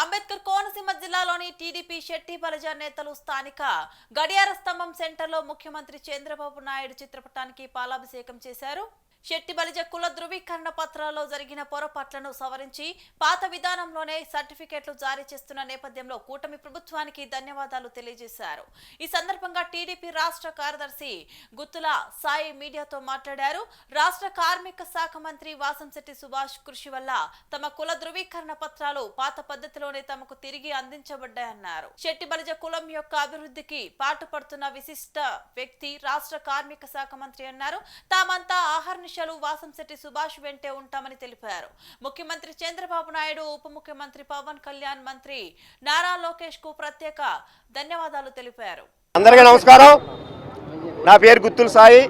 అంబేద్కర్ కోనసీమ జిల్లాలోని టీడీపీ శెట్టి బలజ నేతలు స్థానిక గడియార స్తంభం సెంటర్లో ముఖ్యమంత్రి చంద్రబాబు నాయుడు చిత్రపటానికి పాలాభిషేకం చేశారు. శెట్టి బలిజ కుల ధృవీకరణ పత్రాల్లో జరిగిన పొరపాట్లను సవరించి పాత విధానంలోనే సర్టిఫికెట్లు జారీ చేస్తున్న నేపథ్యంలో కూటమి ప్రభుత్వానికి ధన్యవాదాలు తెలియజేశారు. ఈ సందర్భంగా టీడీపీ రాష్ట్ర కార్యదర్శి గుత్తుల సాయి మీడియాతో మాట్లాడారు. రాష్ట్ర కార్మిక శాఖ మంత్రి వాసంశెట్టి సుభాష్ కృషి వల్ల తమ కుల ధృవీకరణ పత్రాలు పాత పద్ధతిలోనే తమకు తిరిగి అందించబడ్డాయన్నారు. శెట్టి బలిజ కులం యొక్క అభివృద్ధికి పాటుపడుతున్న విశిష్ట వ్యక్తి రాష్ట్ర కార్మిక శాఖ మంత్రి అన్నారు. తామంతా విషయాలు వాసంశెట్టి సుభాష్ వెంటే ఉంటామని తెలిపారు. ముఖ్యమంత్రి చంద్రబాబు నాయుడు ఉప ముఖ్యమంత్రి పవన్ కళ్యాణ్ మంత్రి నారా లోకేష్కు ప్రత్యేక ధన్యవాదాలు తెలిపారు. అందరికీ నమస్కారం. నా పేరు గుత్తుల సాయి.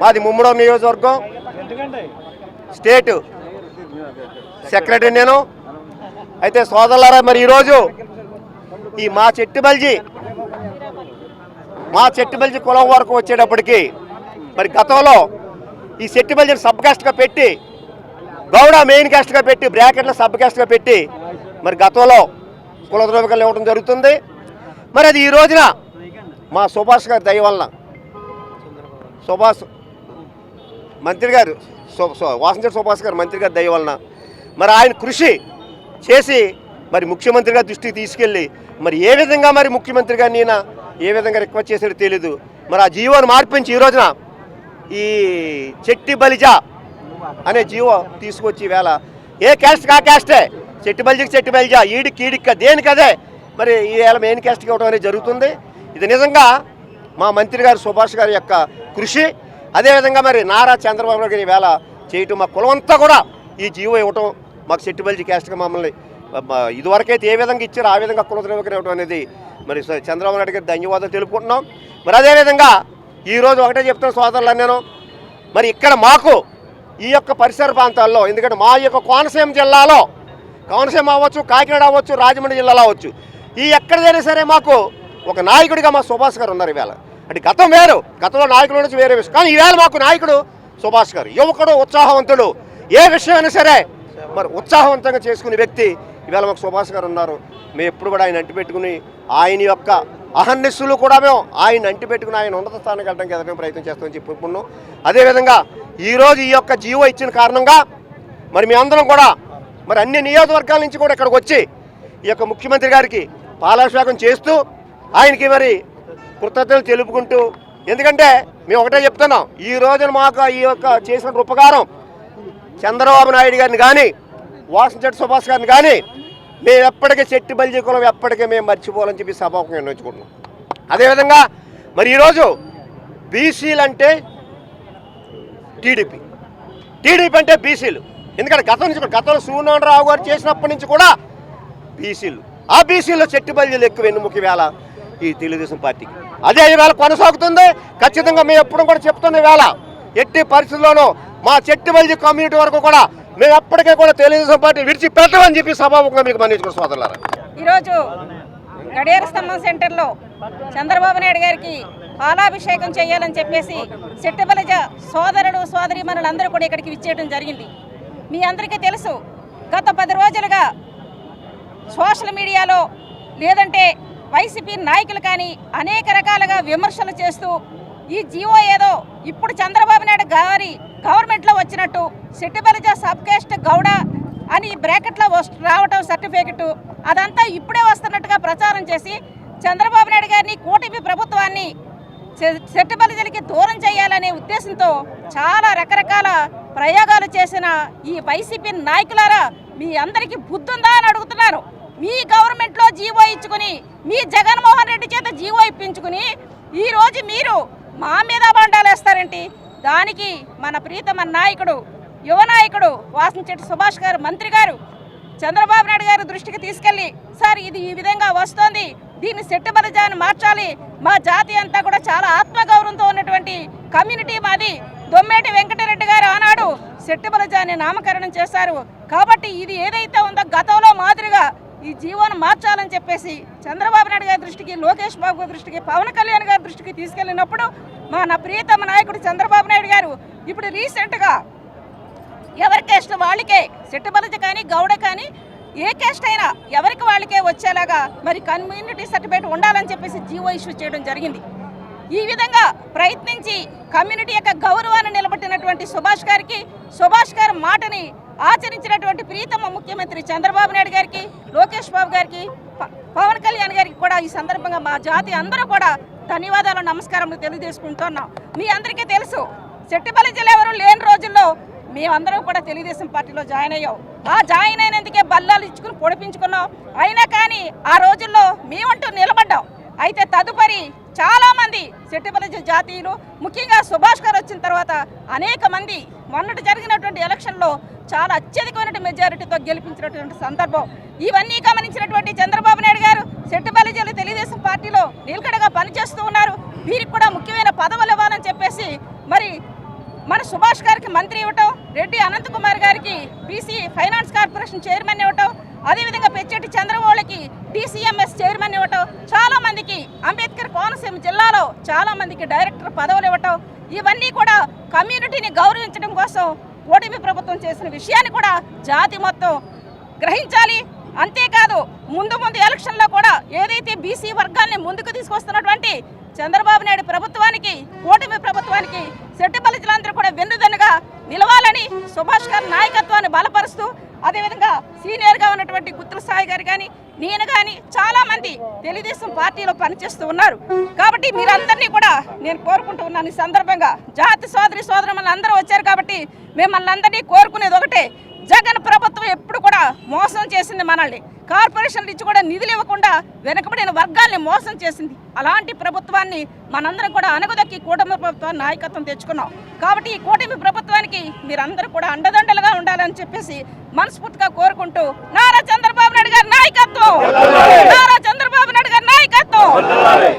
మాది ముమ్మడో నియోజకవర్గం. స్టేట్ సెక్రటరీ నేను. అయితే సోదరులారా మరి ఈరోజు ఈ మా చెట్టు బల్జీ మా చెట్టు బల్జీ కులం వరకు వచ్చేటప్పటికి మరి గతంలో ఈ చెట్టు బల్జీని సబ్ కాస్ట్గా పెట్టి గౌడ మెయిన్ కాస్ట్గా పెట్టి బ్రాకెట్లో సబ్ కాస్ట్గా పెట్టి మరి గతంలో కుల ధ్రువీకరణ ఇవ్వడం జరుగుతుంది. మరి అది ఈ రోజున మా సుభాష్ గారి దయ వలన సుభాష్ మంత్రి గారు వాసంచర్ సుభాష్ గారు మంత్రి గారి దయ వలన మరి ఆయన కృషి చేసి మరి ముఖ్యమంత్రి గారి దృష్టికి తీసుకెళ్ళి మరి ఏ విధంగా మరి ముఖ్యమంత్రి గారిని ఏ విధంగా రిక్వెస్ట్ చేశాడో తెలీదు. మరి ఆ జీవోని మార్పించి ఈ రోజున ఈ చెట్టి బలిజ అనే జీవో తీసుకొచ్చి వేళ. ఏ క్యాస్ట్ కా క్యాస్టే చెట్టి బలిజకి చెట్టి బలిజ ఈడికి ఈడిక్క దేనికదే మరి ఈ వేళ మెయిన్ క్యాస్ట్కి ఇవ్వడం అనేది జరుగుతుంది. ఇది నిజంగా మా మంత్రి గారు సుభాష్ గారి యొక్క కృషి. అదేవిధంగా మరి నారా చంద్రబాబు నాయుడు గారి వేళ చేయటం మా కులమంతా కూడా ఈ జీవో ఇవ్వటం మాకు చెట్టి బలిజి క్యాస్ట్గా మమ్మల్ని ఇదివరకైతే ఏ విధంగా ఇచ్చారో ఆ విధంగా కుల ఇవ్వడం అనేది మరి చంద్రబాబు నాయుడు గారికి ధన్యవాదాలు తెలుపుకుంటున్నాం. మరి అదేవిధంగా ఈరోజు ఒకటే చెప్తున్న సోదరులు నేను. మరి ఇక్కడ మాకు ఈ యొక్క పరిసర ప్రాంతాల్లో ఎందుకంటే మా యొక్క కోనసీమ జిల్లాలో కోనసీమ అవ్వచ్చు కాకినాడ అవ్వచ్చు రాజమండ్రి జిల్లాలో అవ్వచ్చు ఈ ఎక్కడైనా సరే మాకు ఒక నాయకుడిగా మా సుభాష్ గారు ఉన్నారు ఈవేళ. అంటే గతం వేరు గతంలో నాయకుల నుంచి వేరే విషయం. కానీ ఈవేళ మాకు నాయకుడు సుభాష్ గారు యువకుడు ఉత్సాహవంతుడు. ఏ విషయమైనా సరే మరి ఉత్సాహవంతంగా చేసుకునే వ్యక్తి ఈవేళ మాకు సుభాష్ గారు ఉన్నారు. మేము ఎప్పుడు కూడా ఆయన అంటిపెట్టుకుని ఆయన యొక్క అహర్నిస్సులు కూడా మేము ఆయన అంటిపెట్టుకుని ఆయన ఉన్నత స్థానానికి వెళ్ళడానికి ఎదగడం ప్రయత్నం చేస్తామని చెప్పుకున్నాం అదేవిధంగా ఈరోజు ఈ యొక్క జీవో ఇచ్చిన కారణంగా మరి మీ అందరం కూడా మరి అన్ని నియోజకవర్గాల నుంచి కూడా ఇక్కడికి వచ్చి ఈ యొక్క ముఖ్యమంత్రి గారికి పాలాభిషేకం చేస్తూ ఆయనకి మరి కృతజ్ఞతలు తెలుపుకుంటూ ఎందుకంటే మేము ఒకటే చెప్తున్నాం ఈ రోజున మాకు ఈ యొక్క చేసిన ఉపకారం చంద్రబాబు నాయుడు గారిని కానీ వాసంచెట్టి సుభాష్ గారిని కానీ మేము ఎప్పటికీ చెట్టి బలిజీ కులం ఎప్పటికీ మేము మర్చిపోవాలని చెప్పి సభకు నిర్ణయించుకుంటున్నాం. అదేవిధంగా మరి ఈరోజు బీసీలు అంటే టీడీపీ. టీడీపీ అంటే బీసీలు. ఎందుకంటే గతం నుంచి కూడా గతంలో సూర్యనారాయణరావు గారు చేసినప్పటి నుంచి కూడా బీసీలు. ఆ బీసీలో చెట్టు బల్జీలు ఎక్కువ వెన్నుముకి వేళ ఈ తెలుగుదేశం పార్టీకి? అదే ఈవేళ కొనసాగుతుంది. ఖచ్చితంగా మేము ఎప్పుడు కూడా చెప్తున్న వేళ ఎట్టి పరిస్థితుల్లోనూ మా చెట్టు బల్జీ కమ్యూనిటీ వరకు కూడా మేము అప్పటికే కూడా తెలుగుదేశం పార్టీ విడిచిపెట్టమని చెప్పి సభాముఖంగా మీకు మన్నించుకున్న సోదరులారా. ఈరోజు గడియార స్తంభం సెంటర్లో చంద్రబాబు నాయుడు గారికి పాలాభిషేకం చేయాలని చెప్పేసి సెట్టబలజ సోదరుడు సోదరీమణులందరూ కూడా ఇక్కడికి విచ్చేయడం జరిగింది. మీ అందరికీ తెలుసు గత పది రోజులుగా సోషల్ మీడియాలో లేదంటే వైసీపీ నాయకులు కానీ అనేక రకాలుగా విమర్శలు చేస్తూ ఈ జీవో ఏదో ఇప్పుడు చంద్రబాబు నాయుడు గారి గవర్నమెంట్లో వచ్చినట్టు సిట్టిపరిజ సబ్ కాస్ట్ గౌడ అని బ్రాకెట్లో రావటం సర్టిఫికెట్ అదంతా ఇప్పుడే వస్తున్నట్టుగా ప్రచారం చేసి చంద్రబాబు నాయుడు గారిని కూటమి ప్రభుత్వాన్ని సె- సెట్టుబలిజలకి దూరం చేయాలనే ఉద్దేశంతో చాలా రకరకాల ప్రయోగాలు చేసిన ఈ వైసీపీ నాయకులారా మీ అందరికీ బుద్ధుందా అని అడుగుతున్నారు. మీ గవర్నమెంట్లో జీవో ఇచ్చుకుని మీ జగన్మోహన్ రెడ్డి చేత జీవో ఇప్పించుకుని ఈ రోజు మీరు మా మీద బండాలేస్తారేంటి? దానికి మన ప్రీతమ నాయకుడు యువ నాయకుడు వాసంచెట్టి సుభాష్ గారు మంత్రి గారు చంద్రబాబు నాయుడు గారి దృష్టికి తీసుకెళ్ళి సార్ ఇది ఈ విధంగా వస్తోంది దీన్ని సెట్టుబలజాన్ని మార్చాలి. మా జాతి అంతా కూడా చాలా ఆత్మగౌరవంతో ఉన్నటువంటి కమ్యూనిటీ మాది. దొమ్మేటి వెంకటరెడ్డి గారు ఆనాడు సెట్టుబలజాన్ని నామకరణం చేశారు. కాబట్టి ఇది ఏదైతే ఉందో గతంలో మాదిరిగా ఈ జీవోను మార్చాలని చెప్పేసి చంద్రబాబు నాయుడు గారి దృష్టికి లోకేష్ బాబు గారి దృష్టికి పవన్ కళ్యాణ్ గారి దృష్టికి తీసుకెళ్ళినప్పుడు మా నా ప్రియతమ నాయకుడు చంద్రబాబు నాయుడు గారు ఇప్పుడు రీసెంట్గా ఎవరి ఇష్టం వాళ్ళకే సిట్టుబలజ కానీ గౌడ కానీ ఏ క్యాస్ట్ అయినా ఎవరికి వాళ్ళకే వచ్చేలాగా మరి కమ్యూనిటీ సర్టిఫికేట్ ఉండాలని చెప్పేసి జీవో ఇష్యూ చేయడం జరిగింది. ఈ విధంగా ప్రయత్నించి కమ్యూనిటీ యొక్క గౌరవాన్ని నిలబెట్టినటువంటి సుభాష్ గారికి సుభాష్ గారి మాటని ఆచరించినటువంటి ప్రీతమ ముఖ్యమంత్రి చంద్రబాబు నాయుడు గారికి లోకేష్ బాబు గారికి ప- పవన్ కళ్యాణ్ గారికి కూడా ఈ సందర్భంగా మా జాతి అందరూ కూడా ధన్యవాదాలు నమస్కారములు తెలియజేసుకుంటున్నాం. మీ అందరికీ తెలుసు చెట్టుపల్లి జిల్లా ఎవరు లేని రోజుల్లో మేమందరం కూడా తెలుగుదేశం పార్టీలో జాయిన్ అయ్యాం. ఆ జాయిన్ అయినందుకే బల్లాలు ఇచ్చుకుని పొడిపించుకున్నాం. అయినా కానీ ఆ రోజుల్లో మేమంటూ నిలబడ్డాం. అయితే తదుపరి చాలామంది చెట్టుపల్లి జాతీయులు ముఖ్యంగా సుభాష్ గారు వచ్చిన తర్వాత అనేక మంది మొన్నటి జరిగినటువంటి ఎలక్షన్లో చాలా అత్యధికమైనటువంటి మెజారిటీతో గెలిపించినటువంటి సందర్భం. ఇవన్నీ గమనించినటువంటి చంద్రబాబు నాయుడు గారు సెట్టిపల్లి జిల్లా తెలుగుదేశం పార్టీలో నిలకడగా పనిచేస్తూ ఉన్నారు. వీరికి కూడా ముఖ్యమైన పదవులు ఇవ్వాలని చెప్పేసి మరి మన సుభాష్ గారికి మంత్రి ఇవ్వటం రెడ్డి అనంత్ కుమార్ గారికి బీసీ ఫైనాన్స్ కార్పొరేషన్ చైర్మన్ ఇవ్వటం అదేవిధంగా పెచ్చెట్టి చంద్రబాబులకి డిసిఎంఎస్ చైర్మన్ ఇవ్వటం చాలా మందికి అంబేద్కర్ కోనసీమ జిల్లాలో చాలా మందికి డైరెక్టర్ పదవులు ఇవ్వటం ఇవన్నీ కూడా కమ్యూనిటీని గౌరవించడం కోసం ఓటమి ప్రభుత్వం చేసిన విషయాన్ని కూడా జాతి మొత్తం గ్రహించాలి. అంతేకాదు ముందు ముందు ఎలక్షన్లో కూడా ఏదైతే బీసీ వర్గాన్ని ముందుకు తీసుకొస్తున్నటువంటి చంద్రబాబు నాయుడు ప్రభుత్వానికి కూటమి ప్రభుత్వానికి సెట్టిపల్లి బలితులందరూ కూడా వెన్నుదన్నుగా నిలవాలని సుభాష్ గారి నాయకత్వాన్ని బలపరుస్తూ అదేవిధంగా సీనియర్గా ఉన్నటువంటి గుత్తుల సాయి గారు కానీ నేను కానీ చాలామంది తెలుగుదేశం పార్టీలో పనిచేస్తూ ఉన్నారు. కాబట్టి మీరందరినీ కూడా నేను కోరుకుంటూ ఉన్నాను ఈ సందర్భంగా. జాతి సోదరి సోదరులు అందరూ వచ్చారు కాబట్టి మిమ్మల్ని అందరినీ కోరుకునేది ఒకటే. జగన్ ప్రభుత్వం ఎప్పుడు కూడా మోసం చేసింది మనల్ని. కార్పొరేషన్లు ఇచ్చి కూడా నిధులు ఇవ్వకుండా వెనుకబడిన వర్గాల్ని మోసం చేసింది. అలాంటి ప్రభుత్వాన్ని మనందరం కూడా అనగదొక్కి కూటమి ప్రభుత్వాన్ని నాయకత్వం తెచ్చుకున్నాం. కాబట్టి ఈ కూటమి ప్రభుత్వానికి మీరందరూ కూడా అండదండలుగా ఉండాలని చెప్పేసి మనస్ఫూర్తిగా కోరుకుంటూ నారా చంద్రబాబు నాయుడు గారి నాయకత్వం! నారా చంద్రబాబు నాయుడు గారి నాయకత్వం!